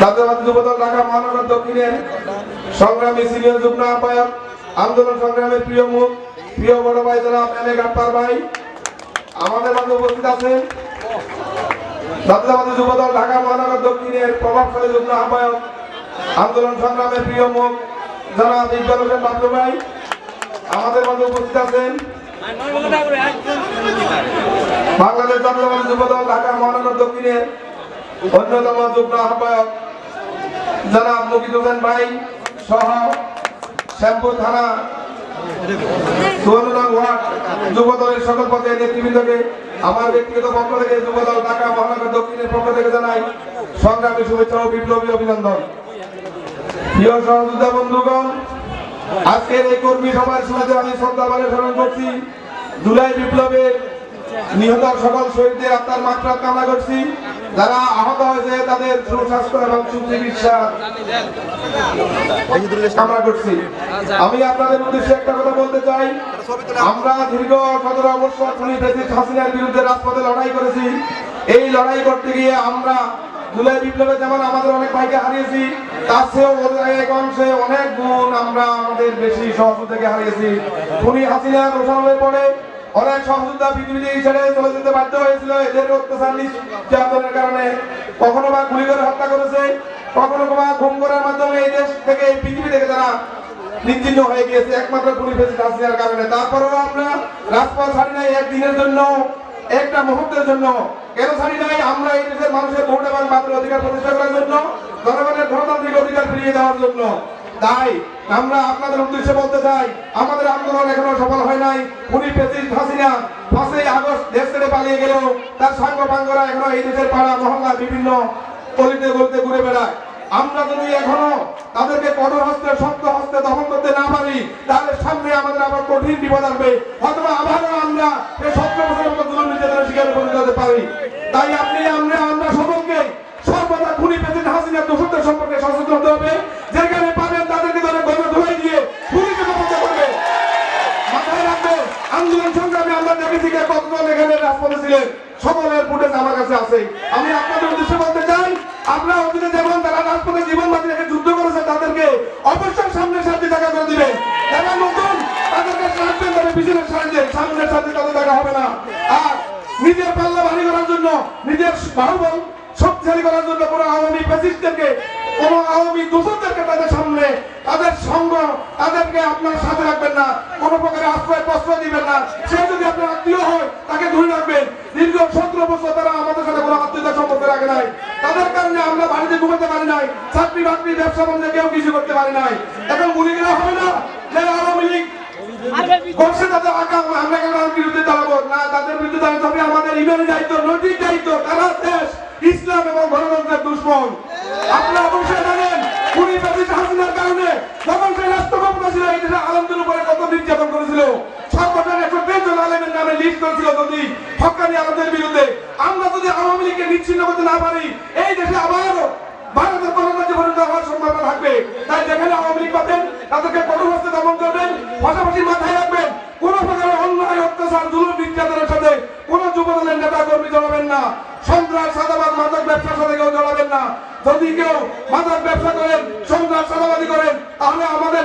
জাতীয়বাদী যুবদল ঢাকা মহানগর দক্ষিণের সংগ্রামী সিনিয়র যুগ্ম আহ্বায়ক, আন্দোলন সংগ্রামের প্রিয় মুখ প্রিয় বড় ভাই গাপ্পার ভাই। আমাদের মাঝে উপস্থিত আছেন জাতীয়বাদী যুবদল ঢাকা মহানগর দক্ষিণের প্রভাবশালী যুগ্ম আহ্বায়ক, আন্দোলন সংগ্রামের প্রিয় মুখ জনাব ইকবাল হোসেন বাবলু ভাই। আমাদের মাঝে উপস্থিত আছেন বাংলাদেশ জাতীয়বাদী যুবদল ঢাকা মহানগর দক্ষিণের অন্যতম যুগ্ম আহ্বায়ক জনাব মুকিদ হোসেন ভাই সহ শ্যামপুর থানা নেতৃবৃন্দকে আমার ব্যক্তিগত যুবদল দক্ষিণের বিপ্লবী অভিনন্দন। আজকের এই কর্মী আমি করছি। জুলাই বিপ্লবের নিহত সকল শহীদদের আত্মার মাত্রা কামনা করছি। যারা আহত হয়েছে তাদের সুস্বাস্থ্য এবং সুচিকিৎসা কামনা করছি। আমি আপনাদের উদ্দেশ্যে একটা কথা বলতে চাই। আমরা দীর্ঘ সতেরো বছর খুনি হাসিনার বিরুদ্ধে রাজপথে লড়াই করেছি। এই লড়াই করতে গিয়ে আমরা জুলাই বিপ্লবে যেমন আমাদের অনেক ভাইকে হারিয়েছি, তার চেয়েও অংশে অনেক গুণ আমরা আমাদের বেশি সহযোদ্ধাকে হারিয়েছি। খুনি হাসিনার ওঠানোর পরে অনেক সহযোদ্ধা পৃথিবী থেকে ছেড়ে চলে যেতে বাধ্য হয়েছিল। এদের অত্যাচার নির্যাতনের কারণে। কখনো বা গুলি করে হত্যা করেছে, কখনো বা ঘুম করার মাধ্যমে এই দেশ থেকে, এই পৃথিবী থেকে তারা নিশ্চিন্ন হয়ে গিয়েছে। একমাত্র পুলিশ প্রেসিডেন্ট কারণে। তারপরেও আমরা রাজপথ ছাড়ি নাই একদিনের জন্য, একটা মুহূর্তের জন্য। কেন ছাড়ি নাই? আমরা এই দেশের মানুষের ভোট এবং মাত্র অধিকার প্রতিষ্ঠা করার জন্য, জনগণের গণতান্ত্রিক অধিকার ফিরিয়ে দেওয়ার জন্য। তাই আমরা আপনাদের উদ্দেশ্যে বলতে চাই, আমাদের আন্দোলন এখনও সফল হয় নাই। উনি প্রেসিডেন্ট হাসিনা পাঁচই আগস্ট দেশ ছেড়ে পালিয়ে গেলেও তার সাঙ্গ পাঙ্গরা এখনও এই দেশের পাড়া, মহল্লা, বিভিন্ন গলিতে গলিতে ঘুরে বেড়ায়। আমরা যদি এখনও তাদেরকে কঠোর হস্তে, শক্ত হস্তে দমন করতে না পারি, তাহলে সামনে আমাদের আবার কঠিন বিপদ আসবে। অথবা আবারও আমরা এই সতেরো বছরের মতো জুলুম নির্যাতনের শিকারে পরিণত হতে পারি তাই আপনি আমরা আমরা সকলকে সর্বদা খুনি প্রেসিডেন্ট হাসিনার দোষদের সম্পর্কে সচেতন হতে হবে যেখানে পাবেন তাদেরকে ধরে গণ ধুলাই দিয়ে পুলিশে কবজা করবে মাথায় রাখবে আন্দোলন যে কতজন এখানে রাজপথে ছিলেন। সকলের ফুটেজ আমার কাছে আছে। আমি আপনাদের উদ্দেশ্যে বলতে চাই আমরা অতীতে যেমন তারা রাজপথে জীবন বাজি রেখে যুদ্ধ করেছে, তাদেরকে অবশ্যই সামনের সাথে দেখা করে দিবেন। যারা নতুন, তাদেরকে রাখবেন তবে পিছনের সাহায্যে সামনের সাথে তাদের দেখা হবে না। আর নিজের পাল্লা ভারী করার জন্য, নিজের বাহুবল শক্তিশালী করার জন্য কোনো আওয়ামী প্রেসিডেন্টকে কোনো আওয়ামী তাদের সামনে তাদের সঙ্গ তাদেরকে আপনার সাথে রাখবেন না। কোনো প্রকারে আশ্রয় প্রশ্রয় দিবেন না। সে যদি আপনার আত্মীয় হয়, তাকে ধরে রাখবেন। দীর্ঘ সতেরো বছর তারা আমাদের সাথে কোনো আত্মীয়তা সম্পর্ক রাখে নাই। তাদের কারণে আমরা বাড়িতে ঘুমাতে পারি নাই। চাকরি বাকরি, ব্যবসা বাণিজ্য কেউ কিছু করতে পারি নাই। এখন গুলি গেলে হবে না? যে আওয়ামী লীগ করছে আমরা যখন সে রাষ্ট্র ক্ষমতা ছিল এই দেশে আলমদের উপরে কত নির্যাতন করেছিল? একশো আলমের নামে লিস্ট করেছিল যদি হকানি আলমদের বিরুদ্ধে। আমরা যদি আওয়ামী লীগকে নিচ্ছিন্ন করতে না পারি, এই দেশে আবারও ভারতের হওয়ার সম্ভাবনা থাকবে। তাই যেখানে আওয়ামী লীগ পাবেন, তাদেরকে কঠোর হস্তে দমন করবেন, পাশাপাশি মাথায় রাখবেন, কোন প্রকারের অন্যায়, অত্যাচার নির্যাতনের সাথে কোন যুবদলের নেতা কর্মী জড়াবেন না। সন্ত্রাস, সাদাবাদ, মাদক ব্যবসার সাথে কেউ জড়াবেন না। যদি কেউ মাদক ব্যবসা করেন সন্ত্রাস সাদাবাদী করেন তাহলে আমাদের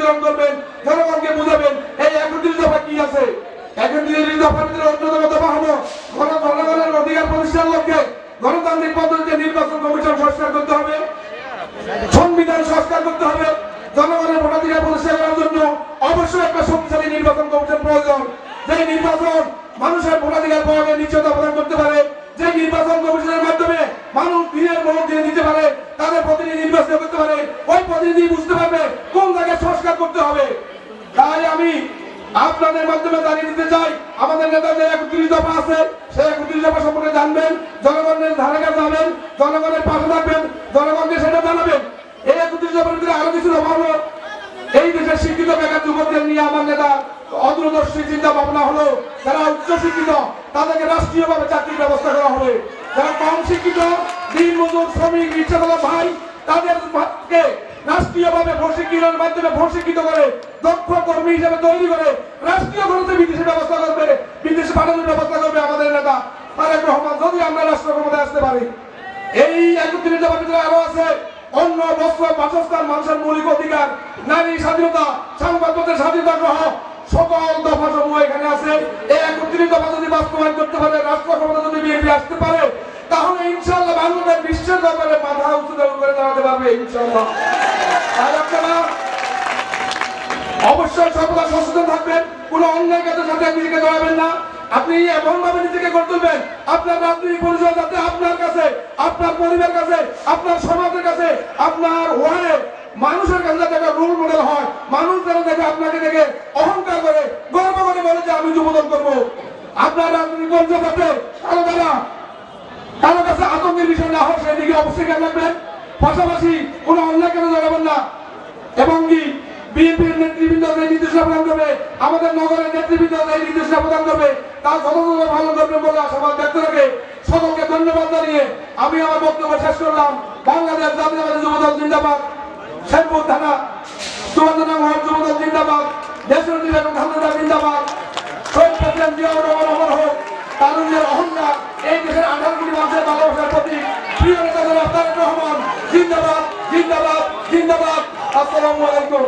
বিতরণ করবেন, জনগণকে বুঝাবেন, এই একত্রিশ দফা কি আছে? একত্রিশ দফার ভিতরে অন্যতম দফা হলো জনগণের অধিকার প্রতিষ্ঠার লক্ষ্যে গণতান্ত্রিক পদ্ধতিতে নির্বাচন কমিশন সংস্কার করতে হবে, সংবিধান সংস্কার করতে হবে, জনগণের ভোটাধিকার প্রতিষ্ঠা করার জন্য অবশ্যই একটা শক্তিশালী নির্বাচন কমিশন প্রয়োজন। যে নির্বাচন মানুষের ভোটাধিকার প্রয়োগের নিশ্চয়তা প্রদান করতে পারে যে নির্বাচন কমিশনের মাধ্যমে মানুষ দিনের ভোট দিয়ে দিতে পারে, তাদের প্রতিনিধি নির্বাচন করতে পারে, ওই প্রতিনিধি বুঝতে পারবে করতে হবে। তাই আমি আপনাদের মাধ্যমে জানিয়ে দিতে চাই, আমাদের নেতা যে একত্রিশ দফা আছে, সেই একত্রিশ দফা সম্পর্কে জানবেন, জনগণের ধারে যাবেন, জনগণের পাশে থাকবেন, জনগণকে সেটা জানাবেন। এই একত্রিশ উদ্দেশ্যের ভিতরে আরও কিছু ভালো এই দেশের শিক্ষিত বেকার যুবকদের নিয়ে আমার নেতা অদূরদর্শী চিন্তা ভাবনা হলো, যারা উচ্চ শিক্ষিত, তাদেরকে রাষ্ট্রীয়ভাবে চাকরির ব্যবস্থা করা হবে। যারা কম শিক্ষিত দিন মজুর শ্রমিক রিক্সাওয়ালা ভাই তাদেরকে রাষ্ট্রীয়ভাবে প্রশিক্ষণের মাধ্যমে প্রশিক্ষিত করে, দক্ষ কর্মী হিসেবে তৈরি করে রাষ্ট্রীয় খরচে বিদেশে ব্যবস্থা করবে, বিদেশে পাঠানোর ব্যবস্থা করবে আমাদের নেতা তারেক রহমান। যদি আমরা রাষ্ট্র ক্ষমতায় আসতে পারি, এই একত্রিত ভিতরে আরও আছে। অন্য বস্ত্র বাসস্থান মানুষের মৌলিক অধিকার, নারী স্বাধীনতা, সংবাদপত্রের স্বাধীনতা সহ সকল দফা সমূহ এখানে আছে। এই একত্রিত দফা যদি বাস্তবায়ন করতে পারে রাষ্ট্র ক্ষমতা যদি বিএনপি আসতে পারে, তাহলে ইনশাআল্লাহ বাংলাদেশ বিশ্বের দরবারে মাথা উঁচু করে দাঁড়াতে পারবে ইনশাআল্লাহ। অবশ্যই সর্বদা সচেতন থাকবেন, কোনো অন্যায় কাজের সাথে নিজেকে জড়াবেন না। আপনি এমন ভাবে নিজেকে গড়ে তুলবেন, আপনার রাজনৈতিক পরিচয় যাতে আপনার কাছে, আপনার পরিবার কাছে, আপনার সমাজের কাছে, আপনার ওয়ার্ডে মানুষের কাছে যাতে রোল মডেল হয়। মানুষ যেন দেখে, আপনাকে দেখে অহংকার করে, গর্ব করে বলে যে, আমি যুবদল করব। আপনার রাজনৈতিক পরিচয় যাতে কারও দ্বারা কাছে আতঙ্কের বিষয় না হয় সেদিকে অবশ্যই খেয়াল রাখবেন। পাশাপাশি কোনো অন্যায় কেন জড়াবেন না? এবং কি বিএনপির নেতৃবৃন্দ যে নির্দেশনা প্রদান করবে? আমাদের নগরের নেতৃবৃন্দ যে নির্দেশনা প্রদান করবে? তার যথাযথ পালন করবে বলে আশাবাদ ব্যক্ত রেখে সকলকে ধন্যবাদ জানিয়ে আমি আমার বক্তব্য শেষ করলাম। বাংলাদেশ জাতীয়তাবাদী যুবদল জিন্দাবাদ। শেরপুর থানা মহল যুবদল জিন্দাবাদ। দেশের জিন্দাবাদ। শহীদ প্রেসিডেন্ট জিয়াউর রহমান হোক, তারুণ্যের জিন্দাবাদ জিন্দাবাদ। আসসালামু আলাইকুম।